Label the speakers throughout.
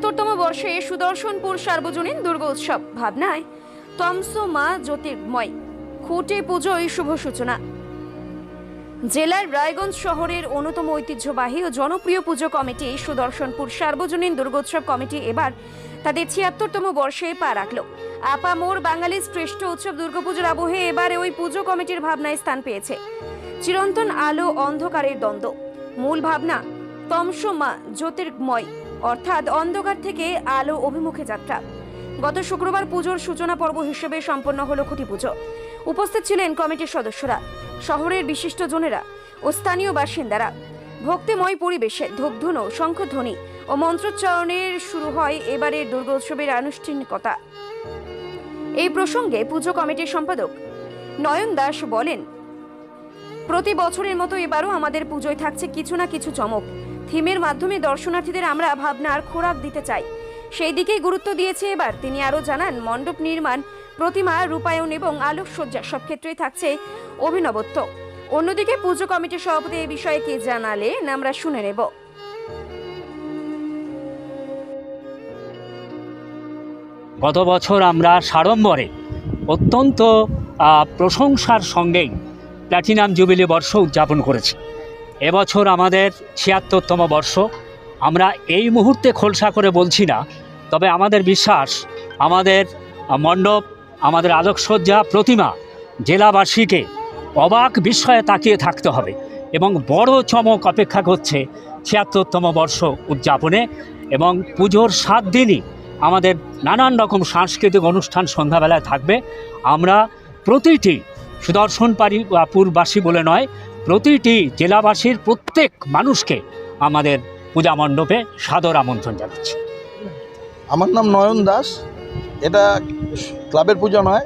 Speaker 1: বর্ষে সুদর্শনপুর সার্বজনীন দুর্গোৎসব ভাবনায় তমস মা জ্যোতির্ময়। খুঁটে পুজোয় শুভ সূচনা। জেলার রায়গঞ্জ শহরের অন্যতম ঐতিহ্যবাহী ও জনপ্রিয় পুজো কমিটি সুদর্শনপুর সার্বজনীন দুর্গোৎসব কমিটি এবার তাদের ছিয়াত্তরতম বর্ষে পা রাখল। আপামোর বাঙালির শ্রেষ্ঠ উৎসব দুর্গাপুজোর আবহে এবারে ওই পুজো কমিটির ভাবনায় স্থান পেয়েছে। চিরন্তন আলো অন্ধকারের দ্বন্দ্ব। মূল ভাবনা, তমস মা জ্যোতির্ময়। অর্থাৎ অন্ধকার থেকে আলো অভিমুখে যাত্রা। গত শুক্রবার পুজোর সূচনা পর্ব হিসেবে সম্পন্ন হলো খুঁটি পুজো। উপস্থিত ছিলেন কমিটির সদস্যরা, শহরের বিশিষ্টজনেরা ও স্থানীয় বাসিন্দারা। ভক্তিময় পরিবেশে ধূপধুনো, শঙ্খধ্বনি ও মন্ত্রোচ্চারণের শুরু হয় এবারের দুর্গোৎসবের আনুষ্ঠানিকতা। এই প্রসঙ্গে পুজো কমিটির সম্পাদক নয়ন দাস বলেন প্রতি বছরের মতো এবারও আমাদের পুজোয় থাকছে কিছু না কিছু চমক। থিমের মাধ্যমে দর্শনার্থীদের আমরা ভাবনার খোরাক দিতে চাই। সেই দিকেই গুরুত্ব দিয়েছে এবার। তিনি আরও জানান, মণ্ডপ নির্মাণ, প্রতিমা রূপায়ণ এবং আলোকসজ্জা সব ক্ষেত্রেই থাকছে অভিনবত্ব। অন্যদিকে পুজো কমিটির সভাপতি এই বিষয়ে কি জানালেন আমরা শুনে নেব।
Speaker 2: গত বছর আমরা সাড়ম্বরে অত্যন্ত প্রশংসার সঙ্গেই প্ল্যাটিনাম জুবিলি বর্ষ উদযাপন করেছি। এবছর আমাদের ছিয়াত্তরতম বর্ষ। আমরা এই মুহূর্তে খোলসা করে বলছি না, তবে আমাদের বিশ্বাস, আমাদের মণ্ডপ, আমাদের আলোকসজ্জা, প্রতিমা জেলাবাসীকে অবাক বিস্ময়ে তাকিয়ে থাকতে হবে এবং বড় চমক অপেক্ষা করছে ছিয়াত্তরতম বর্ষ উদযাপনে এবং পুজোর সাত দিনই আমাদের নানান রকম সাংস্কৃতিক অনুষ্ঠান সন্ধ্যাবেলায় থাকবে। আমরা প্রতিটি সুদর্শন পারি বা পুরবাসী বলে নয় প্রতিটি জেলাবাসীর প্রত্যেক মানুষকে আমাদের পূজা মণ্ডপে সাদর আমন্ত্রণ জানাচ্ছি।
Speaker 3: আমার নাম নয়ন দাস। এটা ক্লাবের পুজো নয়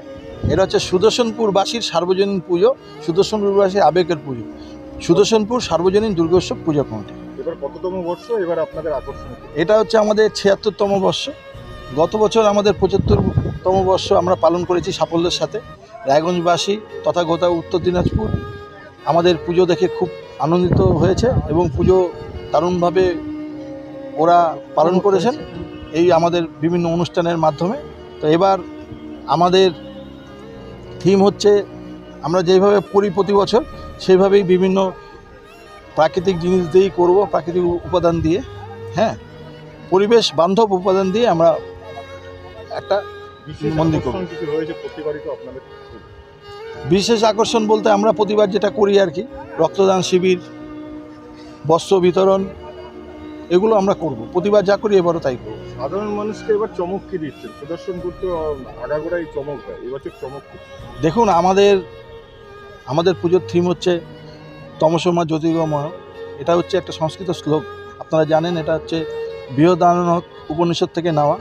Speaker 3: এটা হচ্ছে সুদর্শনপুরবাসীর সার্বজনীন পুজো সুদর্শনপুরবাসীর আবেগের পুজো। সুদর্শনপুর সার্বজনীন দুর্গোৎসব পূজা কমিটি।
Speaker 4: এবার কততম বর্ষ এবার আপনাদের আকর্ষণ
Speaker 3: এটা হচ্ছে আমাদের ছিয়াত্তরতম বর্ষ। গত বছর আমাদের পঁচাত্তরতম বর্ষ আমরা পালন করেছি সাফল্যের সাথে। রায়গঞ্জবাসী তথা গোটা উত্তর দিনাজপুর আমাদের পুজো দেখে খুব আনন্দিত হয়েছে এবং পুজো দারুণভাবে ওরা পালন করেছেন। এই আমাদের বিভিন্ন অনুষ্ঠানের মাধ্যমে। তো এবার আমাদের থিম হচ্ছে আমরা যেভাবে করি প্রতি বছর সেইভাবেই বিভিন্ন প্রাকৃতিক জিনিস দিয়েই করব প্রাকৃতিক উপাদান দিয়ে। হ্যাঁ পরিবেশ বান্ধব উপাদান দিয়ে আমরা একটা মন্দির করব। বিশেষ আকর্ষণ বলতে আমরা প্রতিবার যেটা করি আর কি রক্তদান শিবির বস্ত্র বিতরণ এগুলো আমরা করব। প্রতিবার যা করি এবারও তাই করব।
Speaker 4: সাধারণ মানুষকে এবার চমক কি দিচ্ছেন? সুদর্শন করতে আগাগোড়াই চমক দেয় এবছর চমক
Speaker 3: দেখুন আমাদের আমাদের পুজোর থিম হচ্ছে তমসমা জ্যোতির্গময় এটা হচ্ছে একটা সংস্কৃত শ্লোক। আপনারা জানেন এটা হচ্ছে বৃহদানক উপনিষদ থেকে নেওয়া।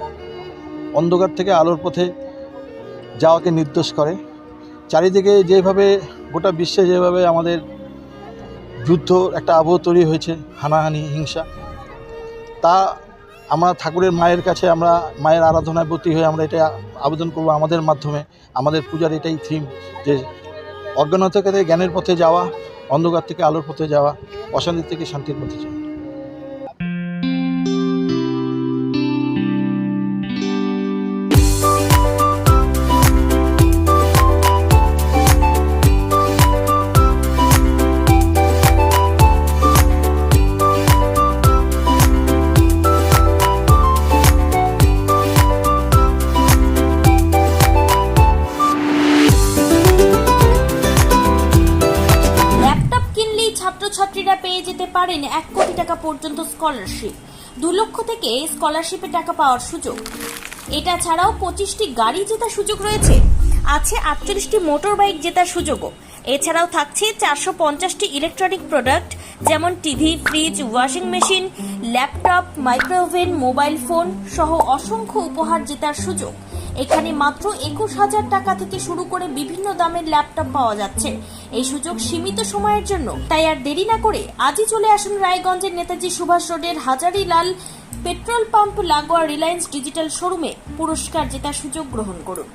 Speaker 3: অন্ধকার থেকে আলোর পথে যাওয়াকে নির্দেশ করে। চারিদিকে যেভাবে গোটা বিশ্বে যেভাবে আমাদের যুদ্ধ একটা আবহ তৈরি হয়েছে, হানাহানি, হিংসা, তা আমরা ঠাকুরের মায়ের কাছে আমরা মায়ের আরাধনায় ব্রতী হয়ে আমরা এটা আবেদন করব আমাদের মাধ্যমে। আমাদের পূজার এটাই থিম যে অজ্ঞানতা থেকে জ্ঞানের পথে যাওয়া, অন্ধকার থেকে আলোর পথে যাওয়া অশান্তি থেকে শান্তির পথে যাওয়া।
Speaker 5: পারেন এক কোটি টাকা পর্যন্ত স্কলারশিপ দু লক্ষ থেকে স্কলারশিপে টাকা পাওয়ার সুযোগ। এটা ছাড়াও পঁচিশটি গাড়ি জেতার সুযোগ রয়েছে। আছে আটচল্লিশটি মোটর বাইক জেতার সুযোগও। এছাড়াও থাকছে চারশো পঞ্চাশটি ইলেকট্রনিক প্রোডাক্ট যেমন TV, fridge, washing machine, laptop micro oven mobile phone সহ অসংখ্য উপহার জেতার সুযোগ। এখানে মাত্র একুশ হাজার টাকা থেকে শুরু করে বিভিন্ন দামের ল্যাপটপ পাওয়া যাচ্ছে। এই সুযোগ সীমিত সময়ের জন্য। তাই আর দেরি না করে আজই চলে আসুন রায়গঞ্জের নেতাজি সুভাষ রোডের হাজারিলাল পেট্রোল পাম্প লাগোয়া রিলায়েন্স ডিজিটাল শোরুমে পুরস্কার জেতার সুযোগ গ্রহণ করুন।